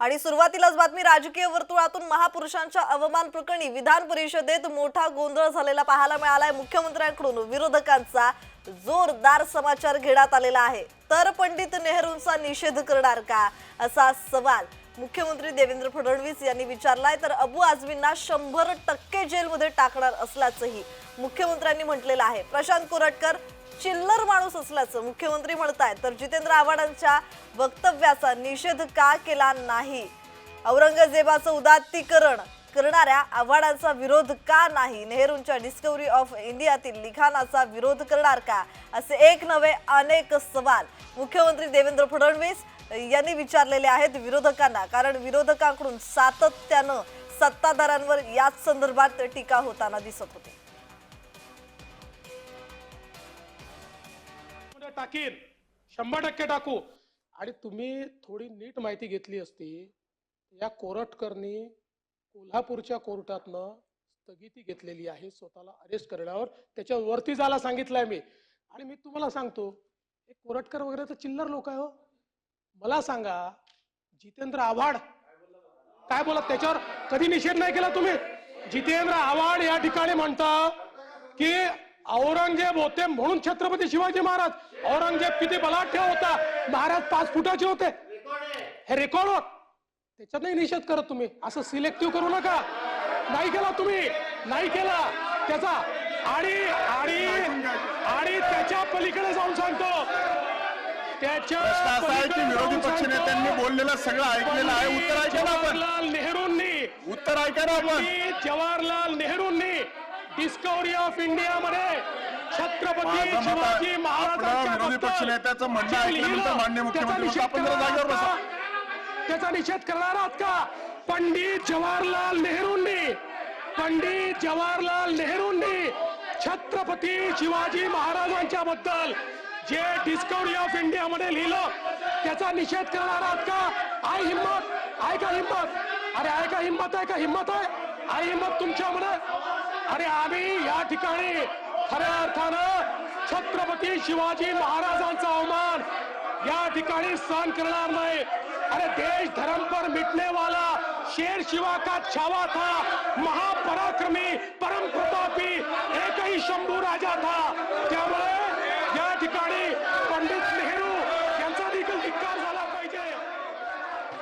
आणि सुरुवातीलाच बातमी राजकीय वर्तुळातून महापुरुषांच्या अवमान प्रकरणी विधान परिषदेत मोठा गोंधळ झालेला पाहायला मिळालाय. मुख्यमंत्र्यांकडून विरोधकांचा जोरदार समाचार घेण्यात आलेला आहे. तर पंडित नेहरूंचा निषेध करणार का? असा सवाल मुख्यमंत्री देवेंद्र फडणवीस यांनी विचारलाय. तर अबू आझमींना शंभर टक्के जेलमध्ये टाकणार असल्याचंही मुख्यमंत्र्यांनी म्हटलेलं आहे. प्रशांत कोरटकर चिल्लर माणूस असल्याचं मुख्यमंत्री म्हणत आहेत तर जितेंद्र आव्हाडांच्या वक्तव्याचा निषेध का केला नाही? औरंगजेबाचं उदात्तीकरण करणाऱ्या आव्हाडांचा विरोध का नाही? नेहरूंच्या डिस्कवरी ऑफ इंडियातील लिखाणाचा विरोध करणार का? असे एक नवे अनेक सवाल मुख्यमंत्री देवेंद्र फडणवीस यांनी विचारलेले आहेत विरोधकांना कारण विरोधकांकडून सातत्यानं सत्ताधाऱ्यांवर याच संदर्भात टीका होताना दिसत होती. टाकीन. शंभर टक्के टाकू. आणि तुम्ही थोडी नीट माहिती घेतली असती या कोरटकरनी कोल्हापूरच्या कोर्टातनं स्थगिती घेतलेली आहे स्वतःला अरेस्ट करण्यावर. त्याच्या वरती जायला सांगितलंय मी. आणि मी तुम्हाला सांगतो हे कोरटकर वगैरे तर चिल्लर लोक आहे हो. मला सांगा जितेंद्र आव्हाड काय बोला त्याच्यावर कधी निषेध नाही केला तुम्ही? जितेंद्र आव्हाड या ठिकाणी म्हणता की औरंगजेब होते म्हणून छत्रपती शिवाजी महाराज. औरंगजेब किती बलाढ्य होता? महाराज पाच फुटाचे होते. हे रेकॉर्ड त्याच्यात नाही निषेध करत तुम्ही. असं सिलेक्टिव्ह करू नका. नाही केला तुम्ही. नाही केला. त्याचा आणि आणि आणि त्याच्या पलीकडे जाऊन सांगतो. त्याच्या की विरोधी पक्ष नेत्यांनी बोललेलं सगळं ऐकलेलं आहे. उत्तर ऐका ना आपण. जवाहरलाल नेहरूंनी. उत्तर ऐका ना आपण. जवाहरलाल नेहरूंनी डिस्कवरी ऑफ इंडिया मध्ये छत्रपती शिवाजी महाराजांच्या विरोधी पक्षनेत्याचं म्हणणं ऐकल्यानंतर मुख्यमंत्री आपण जरा जागेवर बसा. करणार आहात का? त्याचा निषेध करणार आहात का? पंडित जवाहरलाल नेहरूंनी पंडित जवाहरलाल नेहरूंनी छत्रपती शिवाजी महाराजांच्या बद्दल जे डिस्कवरी ऑफ इंडिया मध्ये लिहिलं त्याचा निषेध करणार आहात का? आय हिम्मत आहे का हिम्मत अरे आहे का हिम्मत आहे का? हिम्मत आहे? आहे हिम्मत तुमच्यामध्ये? अरे आम्ही या ठिकाणी खऱ्या अर्थानं छत्रपती शिवाजी महाराजांचा अवमान या ठिकाणी सहन करणार नाही. अरे देश धर्म पर मिटने वाला शेर शिवा का छावा था? महापराक्रमी परम प्रतापी एक ही शंभू राजा था?